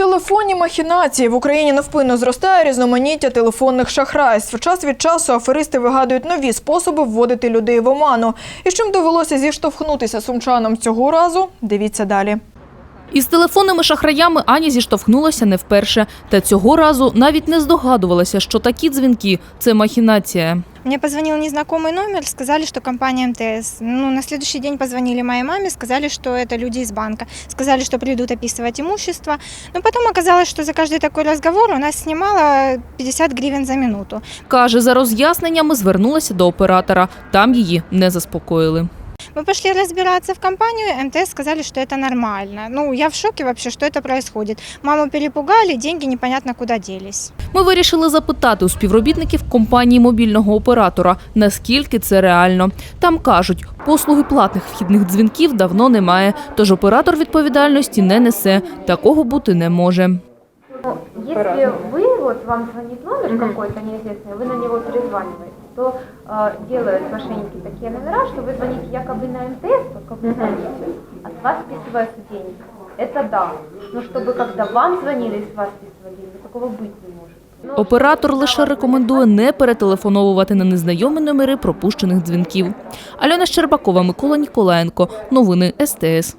Телефонні махінації в Україні невпинно зростає різноманіття телефонних шахрайств. Час від часу аферисти вигадують нові способи вводити людей в оману. І з чим довелося зіштовхнутися сумчанам цього разу? Дивіться далі. Із телефонними шахраями Аня зіштовхнулася не вперше. Та цього разу навіть не здогадувалася, що такі дзвінки – це махінація. Мне позвонил незнакомый номер, сказали, что компания МТС. Ну, на следующий день позвонили моей маме, сказали, что это люди из банка. Сказали, что придут описывать имущество. Но потом оказалось, что за каждый такой разговор у нас снимало 50 гривен за минуту. Каже, за роз'ясненнями звернулася до оператора. Там її не заспокоїли. Мы пошли разбираться в компанию, МТС сказали, что это нормально. Ну, я в шоке вообще, что это происходит. Маму перепугали, деньги непонятно куда делись. Ми вирішили запитати у співробітників компанії мобільного оператора, наскільки це реально. Там кажуть, послуги платних вхідних дзвінків давно немає, тож оператор відповідальності не несе. Такого бути не може. Если вы, вот вам звонит номер какой-то неизвестный, вы на него перезваниваете, то э, делают мошенники такие номера, что вы звоните якобы на МТС, как вы звоните, а с вас списываются деньги. Это да. Но чтобы когда вам звонили и с вас списывали деньги, такого быть не может. Ну, Оператор лише рекомендує не перетелефоновувати на незнайомі номери пропущених дзвінків. Альона Щербакова, Микола Ніколаєнко. Новини СТС.